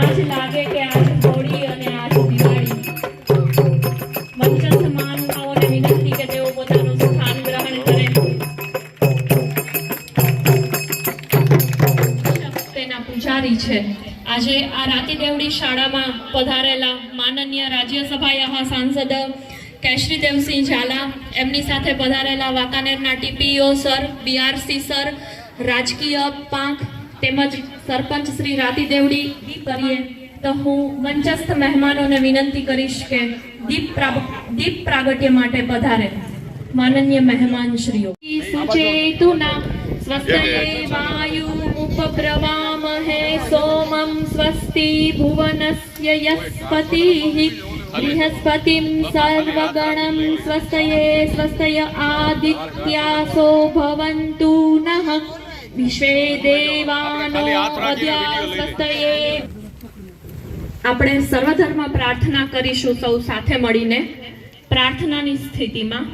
આજ લાગે કે આજ હોળી અને આજ દિવાળી. બહુજન સમાનુભાવોને વિનંતી કે તેઓ પોતાનું સ્થાન ગ્રહણ કરે. તેના પૂજારી છે. આજે આ રાતી દેવડી શાળામાં પધારેલા માનનીય રાજ્યસભા રાજ્યસભાયા સાંસદ કેશરીદેવસિંહ ઝાલા, એમની સાથે પધારેલા વાંકાનેરના ટીપીઓ સર, બીઆરસી સર, રાજકીય પાંખ તેમજ સરપંચ શ્રી રાતીદેવડી કરીએ તો હું મંચસ્થ મહેમાનોને વિનંતી કરીશ કે દીપ દીપ પ્રાગટ્ય માટે પધારે. માનનીય મહેમાન શ્રીઓ સુચેતુના સ્વસ્તયે વાયુ ઉપબ્રવામહે સોમં સ્વસ્તિ ભુવનસ્ય યસ્પતિઃ બૃહસ્પતિમ સર્વગણમ સ્વસ્તયે સ્વસ્તય આદિત્યાસો ભવંતુ નઃ. વિશ્વે દેવાનો આપણે સર્વધર્મ પ્રાર્થના કરીશું સૌ સાથે મળીને. પ્રાર્થનાની સ્થિતિમાં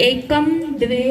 એકમ દ્વે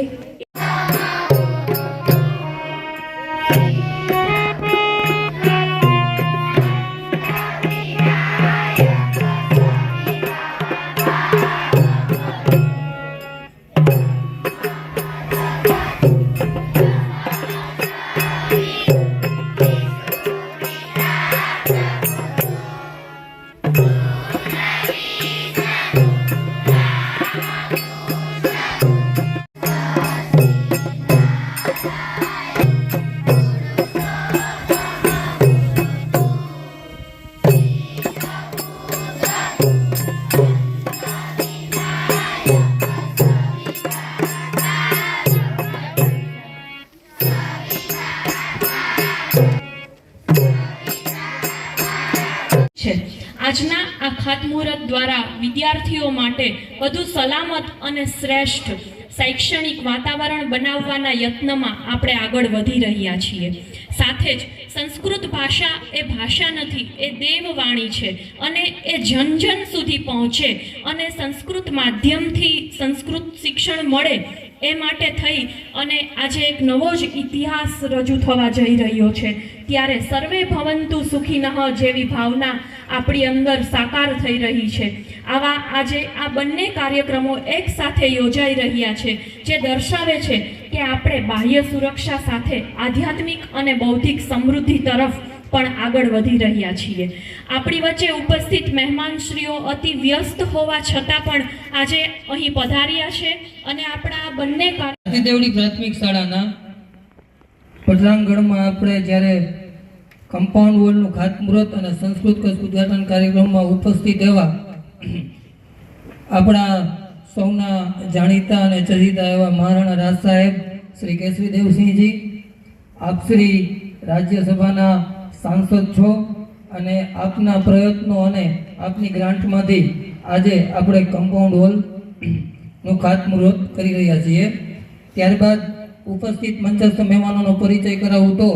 વધુ સલામત અને શ્રેષ્ઠ શૈક્ષણિક વાતાવરણ બનાવવાના યત્નમાં આપણે આગળ વધી રહ્યા છીએ. સાથે જ સંસ્કૃત ભાષા એ ભાષા નથી, એ દેવવાણી છે અને એ જન જન સુધી પહોંચે અને સંસ્કૃત માધ્યમથી સંસ્કૃત શિક્ષણ મળે એ માટે થઈ અને આજે એક નવો જ ઇતિહાસ રજૂ થવા જઈ રહ્યો છે. ત્યારે સર્વે ભવંતુ સુખી નહ જેવી ભાવના આપણી અંદર સાકાર થઈ રહી છે. આવા આજે આ બંને કાર્યક્રમો એક સાથે યોજાઈ રહ્યા છે, જે દર્શાવે છે કે આપણે બાહ્ય સુરક્ષા સાથે આધ્યાત્મિક અને બૌદ્ધિક સમૃદ્ધિ તરફ પણ આગળ વધી રહ્યા છીએ. આપણી વચ્ચે ઉપસ્થિત મહેમાનશ્રીઓ અતિ વ્યસ્ત હોવા છતાં પણ આજે અહીં પધાર્યા છે અને આપણા બંને દેવડી પ્રાથમિક શાળાના પટાંગણમાં આપણે જ્યારે કમ્પાઉન્ડ વોલનું ખાતમુહૂર્ત અને સંસ્કૃત કચ્છ ઉદ્ઘાટન કાર્યક્રમમાં ઉપસ્થિત એવા આપણા સૌના જાણીતા અને ચરિતા એવા મહારાણા રાજ સાહેબ, શ્રી કેશવી દેવસિંહજી આપ શ્રી રાજ્યસભાના સાંસદ છો અને આપના પ્રયત્નો અને આપની ગ્રાન્ટમાંથી આજે આપણે કમ્પાઉન્ડ હોલનું ખાતમુહૂર્ત કરી રહ્યા છીએ. ત્યારબાદ ઉપસ્થિત મંચસ્થ મહેમાનોનો પરિચય કરાવું તો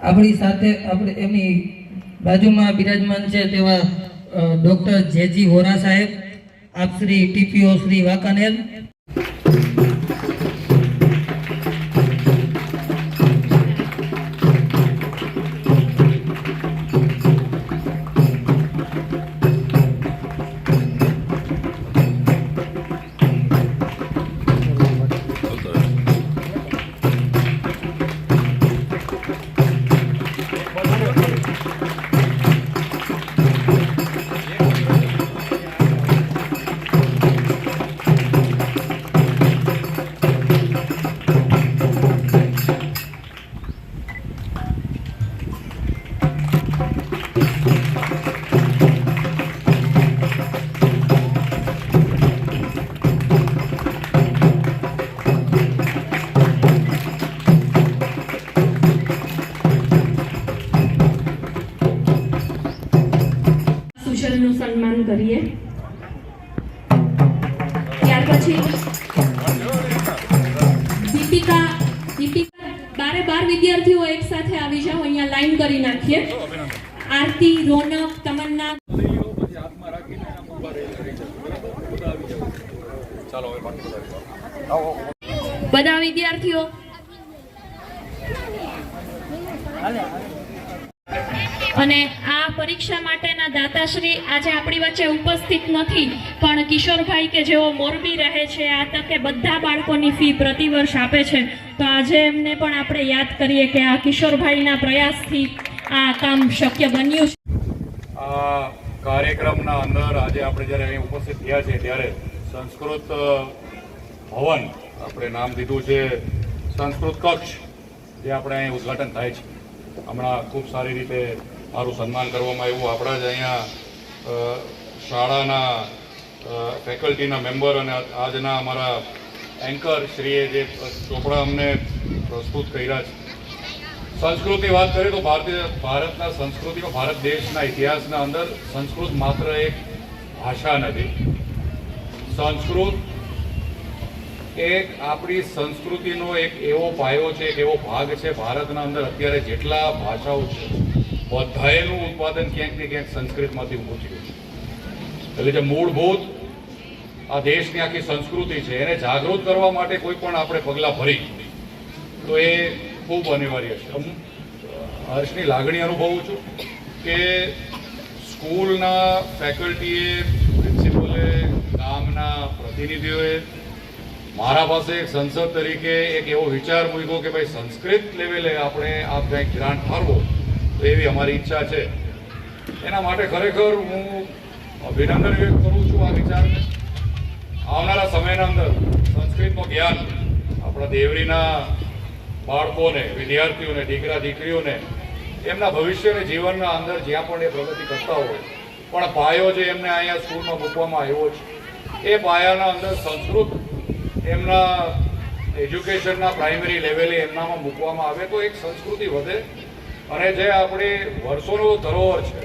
આપણી સાથે આપણે એમની બાજુમાં બિરાજમાન છે તેવા ડૉક્ટર જેજી હોરા સાહેબ, આપ શ્રી ટીપીઓ શ્રી વાંકાનેર. નાખીએ આરતી રોનક તમન્ના. બધા વિદ્યાર્થીઓ. અને આ પરીક્ષા માટેના દાતાશ્રી આજે આપણી વચ્ચે ઉપસ્થિત નથી, પણ કિશોરભાઈ કે જેઓ મોરબી રહે છે, આ તકે બધા બાળકોની ફી પ્રતિવર્ષ આપે છે. તો આજે એમને પણ આપણે યાદ કરીએ કે આ કિશોરભાઈના પ્રયાસથી આ કામ શક્ય બન્યું છે. આ કાર્યક્રમના અંદર આજે આપણે જ્યારે અહીં ઉપસ્થિત થયા છે ત્યારે સંસ્કૃત ભવન આપણે નામ દીધું છે, સંસ્કૃત કક્ષ, જે આપણે અહીં ઉદ્ઘાટન થાય છે. હમણાં ખૂબ સારી રીતે મારું સન્માન કરવામાં આવ્યું. આપણા જ અહીંયા શાળાના ફેકલ્ટીના મેમ્બર અને આજના અમારા એન્કર શ્રીએ જે ચોપડા અમને પ્રસ્તુત કર્યા છે સંસ્કૃતની વાત કરીએ તો ભારતીય ભારતના સંસ્કૃતિમાં ભારત દેશના ઇતિહાસના અંદર સંસ્કૃત માત્ર એક ભાષા નથી. સંસ્કૃત એક આપણી સંસ્કૃતિનો એક એવો પાયો છે, એક એવો ભાગ છે ભારતના અંદર અત્યારે જેટલા ભાષાઓ છે બધાએનું ઉત્પાદન ક્યાંક ને ક્યાંક સંસ્કૃતમાંથી થયું છે. એટલે જે મૂળભૂત આ દેશની આખી સંસ્કૃતિ છે, એને જાગૃત કરવા માટે કોઈ પણ આપણે પગલાં ભરી તો એ ખૂબ અનિવાર્ય છે. હું હર્ષની લાગણી અનુભવું છું કે સ્કૂલના ફેકલ્ટીએ, પ્રિન્સિપલે, ગામના પ્રતિનિધિઓએ મારા પાસે એક સંસદ તરીકે એક એવો વિચાર મૂક્યો કે ભાઈ સંસ્કૃત લેવલે આપણે આ કંઈક ગ્રાન્ટ ફાળવો, તો એવી અમારી ઈચ્છા છે. એના માટે ખરેખર હું અભિનંદન વ્યક્ત કરું છું આ વિચારને. આવનારા સમયના અંદર સંસ્કૃતનું જ્ઞાન આપણા દેવરીના બાળકોને, વિદ્યાર્થીઓને, દીકરા, દીકરીઓને, એમના ભવિષ્યને જીવનના અંદર જ્યાં પણ એ પ્રગતિ કરતા હોય, પણ પાયો જે એમને અહીંયા સ્કૂલમાં મૂકવામાં આવ્યો છે, એ પાયાના અંદર સંસ્કૃત એમના એજ્યુકેશનના પ્રાઇમરી લેવલે એમનામાં મૂકવામાં આવે, તો એક સંસ્કૃતિ વધે. અને જે આપણી વર્ષોનો ધરોહર છે,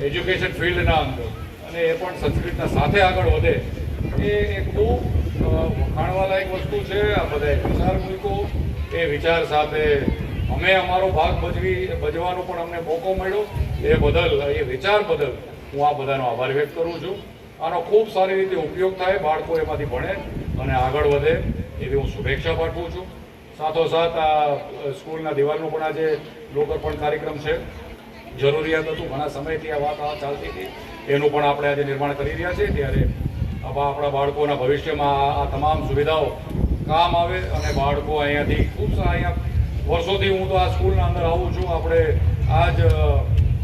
એજ્યુકેશન ફિલ્ડના અંદર, અને એ પણ સંસ્કૃતના સાથે આગળ વધે, એ એક વખાણવાલાયક વસ્તુ છે. આ બધા વિચાર મૂક્યો એ વિચાર સાથે અમે અમારો ભાગ ભજવી, ભજવાનો પણ અમને મોકો મળ્યો. એ બદલ, એ વિચાર બદલ હું આ બધાનો આભાર વ્યક્ત કરું છું. આનો ખૂબ સારી રીતે ઉપયોગ થાય, બાળકો એમાંથી ભણે અને આગળ વધે એવી હું શુભેચ્છા પાઠવું છું. સાથોસાથ આ સ્કૂલના દિવાલનો પણ આજે લોકાર્પણ કાર્યક્રમ છે. જરૂરિયાત હતું, ઘણા સમયથી આ વાત આ ચાલતી હતી. એનું પણ આપણે આજે નિર્માણ કરી રહ્યા છીએ. ત્યારે આપણા બાળકોના ભવિષ્યમાં આ તમામ સુવિધાઓ કામ આવે અને બાળકો અહીંયાથી ખૂબ અહીંયા વર્ષોથી હું તો આ સ્કૂલના અંદર આવું છું. આપણે આ જ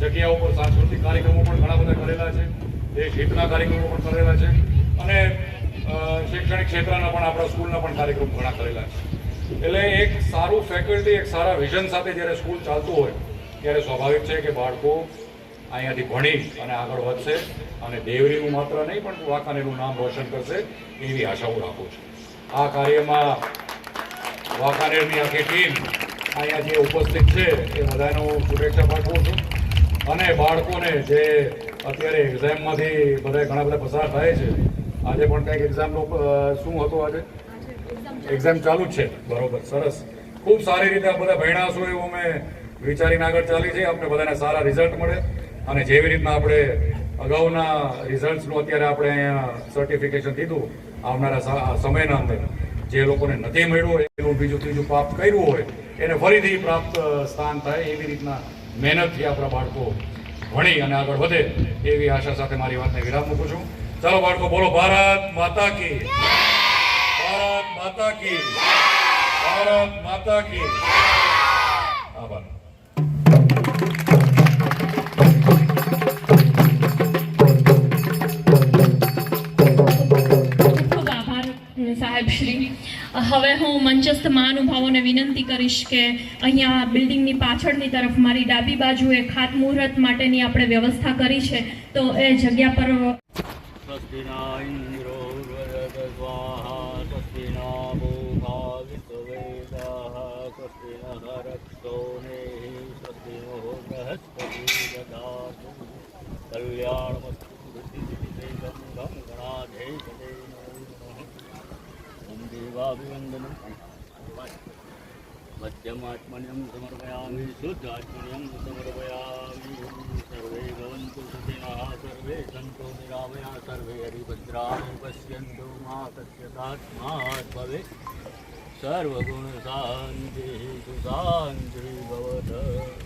જગ્યા ઉપર સાંસ્કૃતિક કાર્યક્રમો પણ ઘણા બધા કરેલા છે. દેશ હિતના કાર્યક્રમો પણ કરેલા છે. અને શૈક્ષણિક ક્ષેત્રના પણ આપણા સ્કૂલના પણ કાર્યક્રમ ઘણા કરેલા છે. એટલે એક સારું ફેકલ્ટી એક સારા વિઝન સાથે જ્યારે સ્કૂલ ચાલતું હોય, ત્યારે સ્વાભાવિક છે કે બાળકો અહીંયાથી ભણી અને આગળ વધશે. અને દેવરીનું માત્ર નહીં, પણ વાંકાનેરનું નામ રોશન કરશે એવી આશાઓ રાખું છું. આ કાર્યમાં વાંકાનેરની આખી ટીમ અહીંયા જે ઉપસ્થિત છે, એ બધાનો શુભેચ્છા પાઠવું છું. અને બાળકોને જે અત્યારે એક્ઝામમાંથી બધા ઘણા બધા પસાર થાય છે, આજે પણ કંઈક એક્ઝામનો શું હતું આજે? એક્ઝામ ચાલુ જ છે. બરોબર, સરસ. ખૂબ સારી રીતે આ બધા ભણ્યા છો એવું અમે વિચારીને આગળ ચાલી છે. આપણે બધાને સારા રિઝલ્ટ મળે. અને જેવી રીતના આપણે અગાઉના રિઝલ્ટનું અત્યારે આપણે અહીંયા સર્ટિફિકેશન દીધું આવનારા સમયના અંદર જે લોકોને નથી મળ્યું હોય એવું બીજું ત્રીજું પ્રાપ્ત કર્યું હોય, એને ફરીથી પ્રાપ્ત સ્થાન થાય એવી રીતના મહેનતથી આપણા બાળકો ભણી અને આગળ વધે એવી આશા સાથે મારી વાતને વિરામ મૂકું છું. ચાલો બાળકો, બોલો, ભારત માતા કી. ભારત માતા કી. ભારત માતા કી. આભાર. સાહેબશ્રી, હવે હું મંચસ્થ મહાનુભાવોને વિનંતી કરીશ કે અહીંયા બિલ્ડિંગની પાછળની તરફ મારી ડાબી બાજુએ ખાતમુહૂર્ત માટેની આપણે વ્યવસ્થા કરી છે, તો એ જગ્યા પર કલ્યાણ ગણાધે સર્વાભિવંદન મધ્યમ આત્મન્યમ સમર્પયામિ શુદ્ધ આત્મન્યમ સમર્પયામિ. સર્વે ભવન્તુ સુખિનઃ સર્વે સંતો નિરામયા સર્વે હરિભદ્રાણિ પશ્યન્તુ મા કસ્યતાત્મા ભવે સર્વગુણ શાંતિ સુશાંતિ ભવત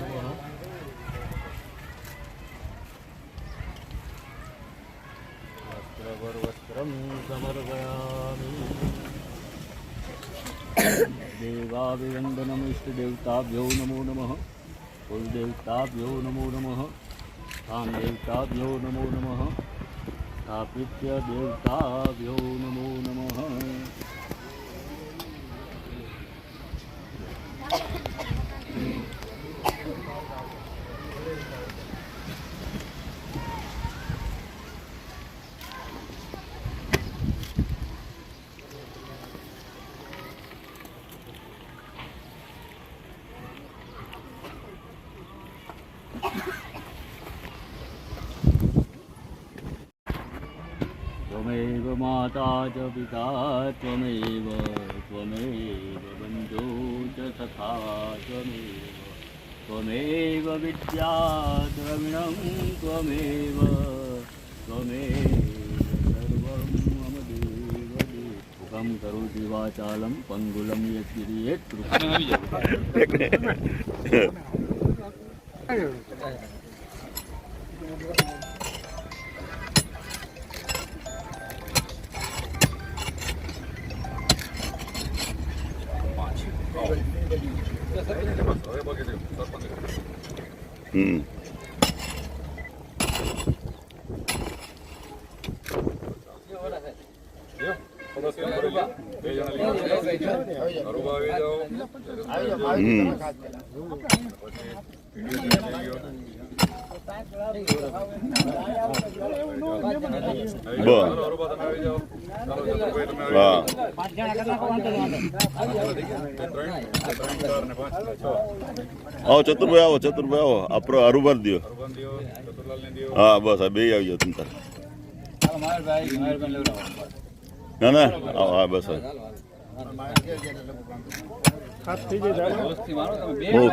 દેવતાવેંદનમ ઇષ્ટદેવતાભ્યો નમો નમઃ કુલદેવતાભ્યો નમો નમઃ સ્થાન દેવતાભ્યો નમો નમઃ સ્થાપિત્ય દેવતાભ્યો નમો નમઃ માતા ચ પિતા ત્વમેવ ત્વમેવ બંધો ચ સખા ત્વમેવ ત્વમેવ વિદ્યા દ્રવિણમ ત્વમેવ ત્વમેવ સર્વમ મમ દેવ દેવકમ કરું દિવાચાલમ પંગુલમ યત્રિ યત્રુ આવી જાવ Mm. આવો ચતુરભાઈ આવો ચતુરભાઈ આવો આપણો અરુભર દ્યો. હા બસ આ બે આવી જાઓ તમે તાર ના ના આવો હા બસ હા.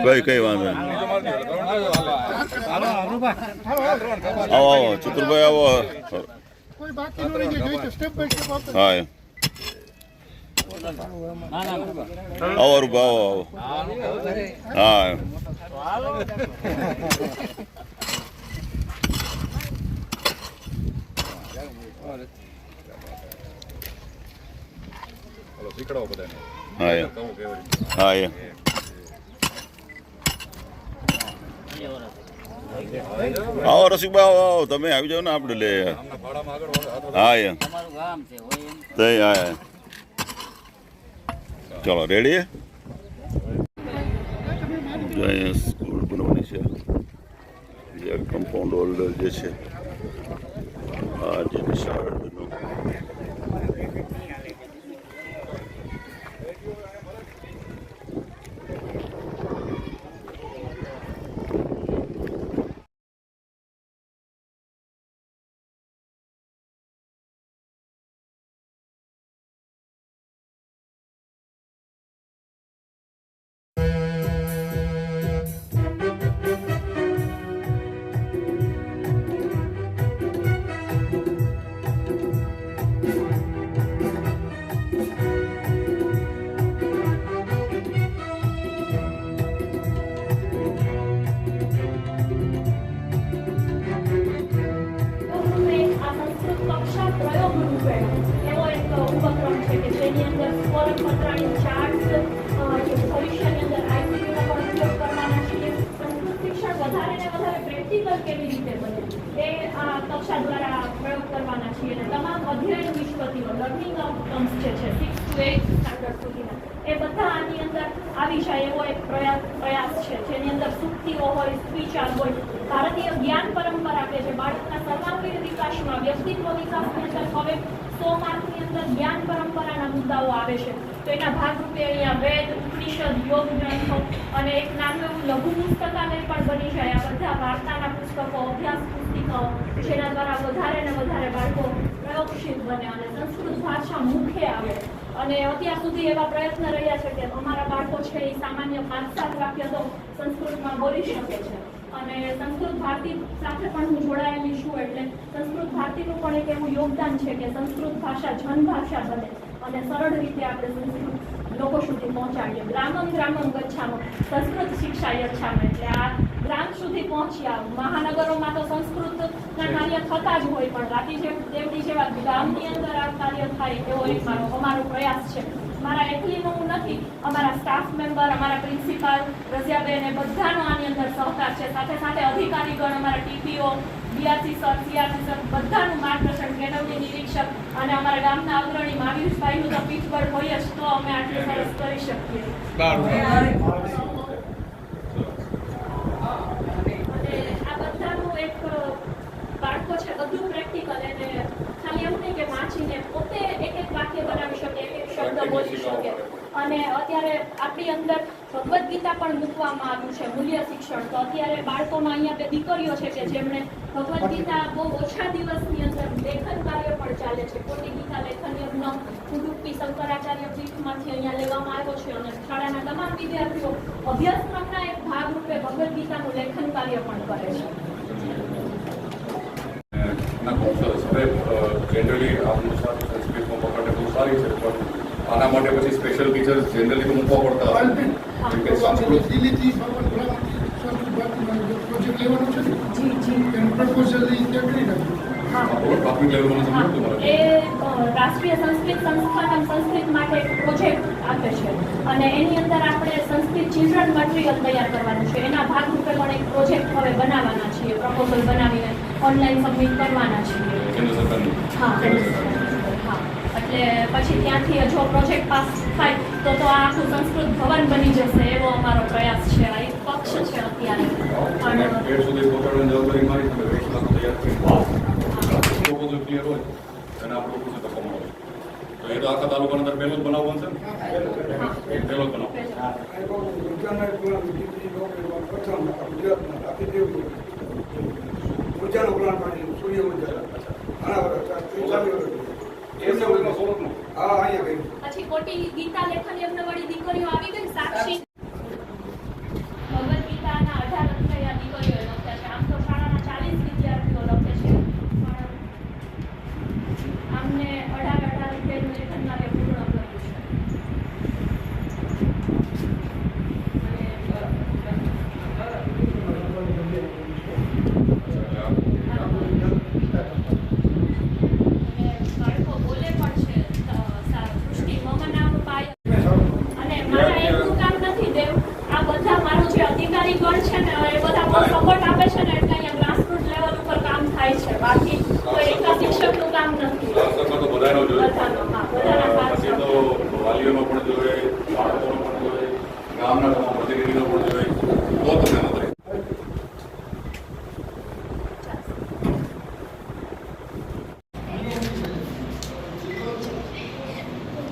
કઈ કઈ વાંધો. આવો આવો ચતુરભાઈ આવો હા. આવો અરુભા આવો આવો હા. હા એમ. આવો રસિકભાઈ આવો આવો તમે આવી જાઓ ને આપણે લે. હા એમ હા. ચલો રેડી જો અહીંયા સ્કૂલ બનવાની છે. કમ્પાઉન્ડ હોલ્ડર જે છે આ જે નિશાળનું કક્ષા દ્વારા પ્રયોગ કરવાના છીએ અને તમામ અધ્યયન વિશ્વતીઓ લર્નિંગ આઉટકમ્સ છે સિક્સ એ બધા આની અંદર આવી જાય એવો એક પ્રયાસ પ્રયાસ છે. જેની અંદર સુક્તિઓ હોય સ્પીચાર હોય, ભારતીય જ્ઞાન પરંપરા કે જે બાળકના સર્વાંગીણ વિકાસમાં વ્યક્તિત્વ વિકાસની અંદર હવે સો માર્કની અંદર જ્ઞાન પરંપરાના મુદ્દાઓ આવે છે. તો એના ભાગરૂપે અહીંયા વેદ, ઉપનિષદ, યોગ ગ્રંથો અને એક નાનું એવું લઘુ પુસ્તકાલય પણ બની જાય આ બધા વાર્તાના પુસ્તકો, અભ્યાસ પુસ્તિકાઓ, જેના દ્વારા વધારે ને વધારે બાળકો પ્રયોગશીલ બને અને સંસ્કૃત ભાષા મુખે આવે. અને અત્યાર સુધી એવા પ્રયત્ન રહ્યા છે કે અમારા બાળકો છે એ સામાન્ય પાંચ સાત વાક્ય તો સંસ્કૃતમાં બોલી શકે છે. અને સંસ્કૃત ભારતી સાથે પણ હું જોડાયેલી છું એટલે સંસ્કૃત ભારતીનું પણ એક એવું યોગદાન છે કે સંસ્કૃત ભાષા જનભાષા બને. અને સરળ રીતે આપણે સંસ્કૃત લોકો સુધી પહોંચાડીએ. ગ્રામમ ગ્રામમ ગચ્છામ સંસ્કૃત શિક્ષા યચ્છામ એટલે આ ગ્રામ સુધી પહોંચ્યા મહાનગરોમાં તો સંસ્કૃતના કાર્ય થતા જ હોય પણ બાકી જે દેવડી જેવા ગામની અંદર આ કાર્ય થાય એવો એક મારો, અમારો પ્રયાસ છે. મારા એકલીનો હું નથી. અમારા સ્ટાફ મેમ્બર અમારા પ્રિન્સિપાલ રઝિયાબેન એ બધાનો આની અંદર સહકાર છે. સાથે સાથે અધિકારીગણ, અમારા TPO BRC sir CRC sir બધાનું માર્ગદર્શન કેળવણી નિરીક્ષક અને અમારા ગામના અગ્રણી મહાવીરભાઈનું તો પીઠબળ હોય જ તો અમે આટલું સરસ કરી શકીએ. આ બધાનું એક બાળકો છે બધું પ્રેક્ટિકલ એને ખાલી એવું નહીં કે વાંચીને પોતે એક એક વાક્ય બનાવી શકે એક એક શબ્દ બોલી શકે. અને અત્યારે આપણી અંદર ભગવદ્ ગીતા પણ મૂકવામાં આવ્યું છે, મૂલ્ય શિક્ષણ. તો અત્યારે બાળકોમાં અહીંયા બે દીકરીઓ છે કે જેમણે ભગવદ્ ગીતા બહુ ઓછા દિવસની અંદર લેખન કાર્ય પણ ચાલે છે. કોટી ગીતા લેખન યજ્ઞ ઉડુપી શંકરાચાર્ય પીઠમાંથી અહીંયા લેવામાં આવ્યો છે અને શાળાના તમામ વિદ્યાર્થીઓ અભ્યાસક્રમના એક ભાગરૂપે ભગવદ્ ગીતાનું લેખન કાર્ય પણ કરે છે. જનરલી આપનું સારું સંસ્કૃતમાં પકડને બહુ સારી છે પણ આના માટે પછી સ્પેશિયલ ટીચર્સ જનરલી મૂકવા પડતા હોય. કે રાષ્ટ્રીય સંસ્કૃત સંસ્થાન સંસ્કૃત માટે પ્રોજેક્ટ આપે છે. અને એની અંદર આપણે સંસ્કૃત ચિલ્ડ્રન મટીરિયલ તૈયાર કરવાનું છે. એના ભાગરૂપે પણ એક પ્રોજેક્ટ હવે બનાવવાના છીએ. પ્રપોઝલ બનાવીને ઓનલાઈન સબમિટ કરવાના છીએ. હા એટલે પછી ત્યાંથી જો પ્રોજેક્ટ પાસ થાય તો તો આખું સંસ્કૃત ભવન બની જશે એવો અમારો પ્રયાસ છે. આ એક પક્ષ છે અત્યારે. પણ ક્લિયર હોય અને આપણું પૂછે તો કમાવો તો એ તો આખા તાલુકાની અંદર પહેલો જ બનાવવાનું છે ને? પહેલો જ બનાવો ઉર્જાનો પ્લાન પાડી સૂર્ય ઊર્જા ઘણા વર્ષ એ સૌનો સ્વરૂપનું હા અહીંયા ગઈ પછી ખોટી ગીતા લેખન યજ્ઞ વાળી દીકરીઓ આવી ગઈ સાક્ષી ભગવદ ગીતાના અઢાર અધ્યાય આ દીકરીઓએ લખ્યા છે આમ તો શાળાના ચાલીસ વિદ્યાર્થીઓ લખે છે પણ આમને અઢાર અઢાર અધ્યાયનું લેખન કાર્ય પૂર્ણ કર્યું છે અને બાળકો બોલે પણ છે અ, સા- સૃષ્ટિ મમ નામ પાય અને મારા એકનું કામ નથી દેવ આ બધા મારું જે અધિકારી ગણ છે ને એ બધા બહુ સપોર્ટ આપે છે ને એટલે અહીંયા ગ્રાસરૂટ લેવલ ઉપર કામ થાય છે. બાકી કોઈ એકા શિક્ષકનું કામ નથી સાથ સહકાર તો બધાનો જોઈએ બધાનો હા બધાના સાથ પછી તો વાલીઓનો પણ જોઈએ બાળકોનો પણ જોઈએ ગામના તમામ પ્રતિનિધિનો પણ જોઈએ તો તમને મદદ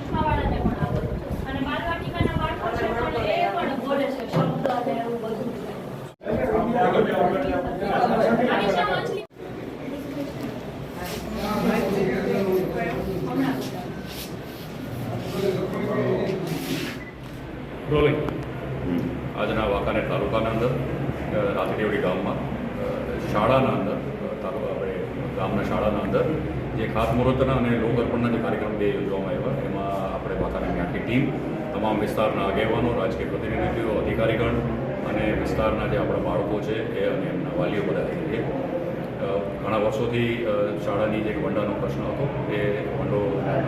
ખાવાડાને પણ આ બધું. અને બાલવાટિકાના બાળકો છે પણ એ પણ બોલે છે શબ્દ અને એવું બધું આવી છે વાંચી? હમણાં રોલિંગ આજના વાંકાનેર તાલુકાના અંદર અ, રાતડીવડી ગામમાં અ, શાળાના અંદર અ, તાલુકા આપણે ગામના શાળાના અંદર જે ખાતમુહૂર્તના અને લોક અર્પણના જે કાર્યક્રમ બે યોજવામાં આવ્યા. એમાં આપણે માતાની આખી ટીમ, તમામ વિસ્તારના આગેવાનો, રાજકીય પ્રતિનિધિઓ, અધિકારીગણ અને વિસ્તારના જે આપણા બાળકો છે એ અને એમના વાલીઓ બધા ઘણા વર્ષોથી શાળાની જે વંડાનો પ્રશ્ન હતો, એ વંડો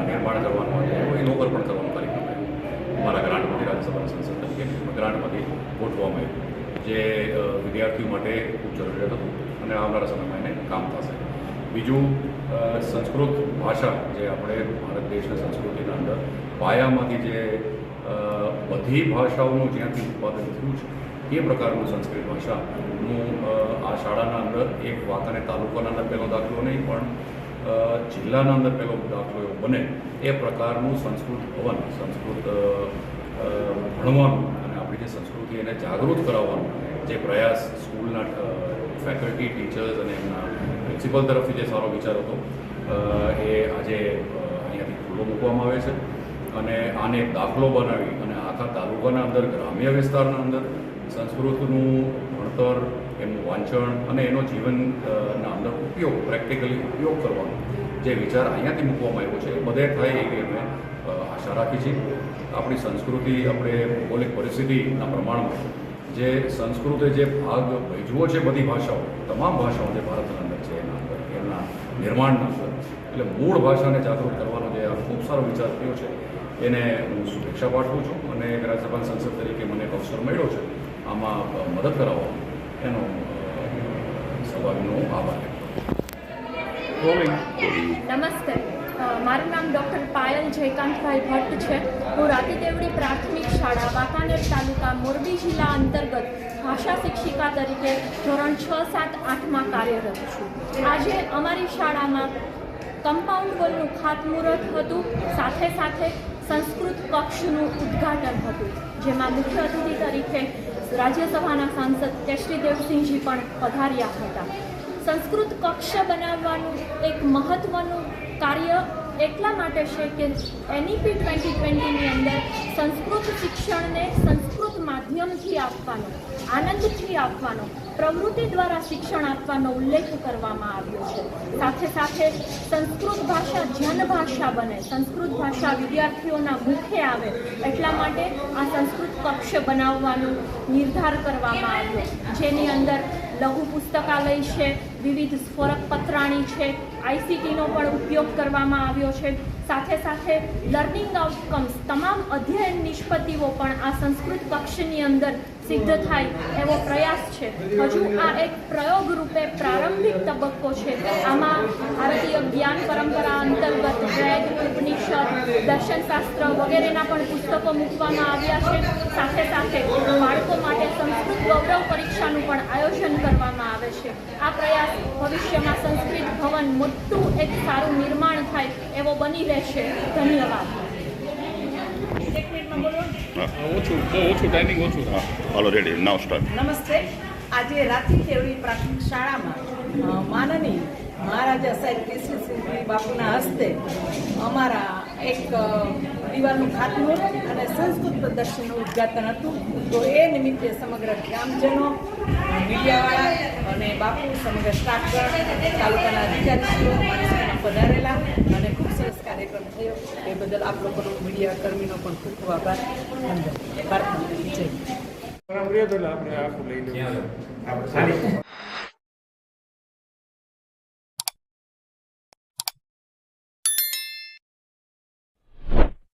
નિર્માણ કરવાનો હતો. એ લોકાર્પણ કરવાનો કાર્યક્રમ આવ્યો મારા ગ્રાન્ટમાંથી રાજ્યસભાના સંસદ તરીકે ગ્રાન્ટમાંથી ગોઠવવામાં આવ્યું. જે વિદ્યાર્થીઓ માટે ખૂબ જરૂરિયાત હતું અને આવનારા સમયમાં એને કામ થશે. બીજું સંસ્કૃત ભાષા જે આપણે ભારત દેશના સંસ્કૃતિના અંદર પાયામાંથી જે બધી ભાષાઓનું જ્યાંથી ઉત્પાદન થયું છે, એ પ્રકારનું સંસ્કૃત ભાષાનું આ શાળાના અંદર એક વાંકાને તાલુકાના અંદર પહેલો દાખલો નહીં, પણ જિલ્લાના અંદર પહેલો દાખલો એવો બને, એ પ્રકારનું સંસ્કૃત ભવન, સંસ્કૃત ભણવાનું અને આપણી જે સંસ્કૃતિ એને જાગૃત કરાવવાનું, જે પ્રયાસ સ્કૂલના ફેકલ્ટી, ટીચર્સ અને એમના પ્રિન્સિપલ તરફથી જે સારો વિચાર હતો એ આજે અહીંયાથી ખુલ્લો મૂકવામાં આવે છે. અને આને દાખલો બનાવી અને આખા તાલુકાના અંદર, ગ્રામ્ય વિસ્તારના અંદર સંસ્કૃતનું ભણતર, એમનું વાંચન અને એનો જીવનના અંદર ઉપયોગ પ્રેક્ટિકલી ઉપયોગ કરવાનો જે વિચાર અહીંયાથી મૂકવામાં આવ્યો છે, એ બધે થાય એવી અમે આશા રાખી છે આપણી સંસ્કૃતિ, આપણે ભૌગોલિક પરિસ્થિતિના પ્રમાણમાં જે સંસ્કૃતે જે ભાગ ભજવો છે બધી ભાષાઓ, તમામ ભાષાઓ જે ભારતના અંદર છે એના અંદર એમના નિર્માણના અંદર એટલે મૂળ ભાષાને જાગૃત કરવાનો જે આ ખૂબ સારો વિચાર થયો છે એને હું શુભેચ્છા પાઠવું છું અને એક રાજ્યસભા સંસદ તરીકે મને એક અવસર મળ્યો છે. આમાં મદદ કરાવવા એનો સવાલનો આભાર. નમસ્તે. મારું નામ ડૉક્ટર પાયલ જયકાંતભાઈ ભટ્ટ છે. હું રાતીદેવડી પ્રાથમિક શાળા વાંકાનેર તાલુકા મોરબી જિલ્લા અંતર્ગત ભાષા શિક્ષિકા તરીકે ધોરણ છ સાત આઠમાં કાર્યરત છું. આજે અમારી શાળામાં કમ્પાઉન્ડ વોલનું ખાતમુહૂર્ત હતું. સાથે સાથે સંસ્કૃત કક્ષનું ઉદ્ઘાટન હતું. જેમાં મુખ્ય અતિથિ તરીકે રાજ્યસભાના સાંસદ કેશરીદેવસિંહજી પણ પધાર્યા હતા. સંસ્કૃત કક્ષ બનાવવાનું એક મહત્ત્વનું કાર્ય એટલા માટે છે કે એનઈપી ટ્વેન્ટી ટ્વેન્ટીની અંદર સંસ્કૃત શિક્ષણને સંસ્કૃત માધ્યમથી આપવાનો, આનંદથી આપવાનો, પ્રવૃત્તિ દ્વારા શિક્ષણ આપવાનો ઉલ્લેખ કરવામાં આવ્યો છે. સાથે સાથે સંસ્કૃત ભાષા જનભાષા બને, સંસ્કૃત ભાષા વિદ્યાર્થીઓના મુખે આવે, એટલા માટે આ સંસ્કૃત કક્ષ બનાવવાનો નિર્ધાર કરવામાં આવ્યો. જેની અંદર લઘુ પુસ્તકાલય છે વિવિધ સ્ફોરક પત્રાણી છે. આઈસીટીનો પણ ઉપયોગ કરવામાં આવ્યો છે. સાથે સાથે લર્નિંગ આઉટકમ્સ, તમામ અધ્યયન નિષ્પત્તિઓ પણ આ સંસ્કૃત કક્ષની અંદર સિદ્ધ થાય એવો પ્રયાસ છે. હજુ આ એક પ્રયોગ રૂપે પ્રારંભિક તબક્કો છે. આમાં ભારતીય જ્ઞાન પરંપરા અંતર્ગત વેદ, ઉપનિષદ, દર્શનશાસ્ત્ર વગેરેના પણ પુસ્તકો મૂકવામાં આવ્યા છે. સાથે સાથે બાળકો માટે ગૌરવ પરીક્ષાનું પણ આયોજન કરવામાં આવે છે. આ પ્રયાસ ભવિષ્યમાં સંસ્કૃત ભવન મોટું એક સારું નિર્માણ થાય એવો બની રહેશે. ધન્યવાદ. ઓછું ઓછું ટાઈમિંગ ઓછું હાલો રેડી નાવ સ્ટાર્ટ નમસ્તે. આજે રાત્રિ કેવડી પ્રાથમિક શાળામાં માનની મહારાજા સાહેબ કૃષ્ણસિંહજી બાપુના હસ્તે અમારા એક દિવાલનું ખાતમુહૂર્ત અને સંસ્કૃત પ્રદર્શનનું ઉદ્ઘાટન હતું. તો એ નિમિત્તે સમગ્ર ગ્રામજનો મીડિયાવાળા અને બાપુ સમગ્ર સ્ટાફગણ તાલુકાના અધિકારીઓ પધારેલા અને ખૂબ સરસ કાર્યક્રમ થયો. એ બદલ આપ લોકોનો મીડિયા કર્મીનો પણ ખૂબ ખૂબ આભાર. ભારત જય આપણે આખું લઈ લઈએ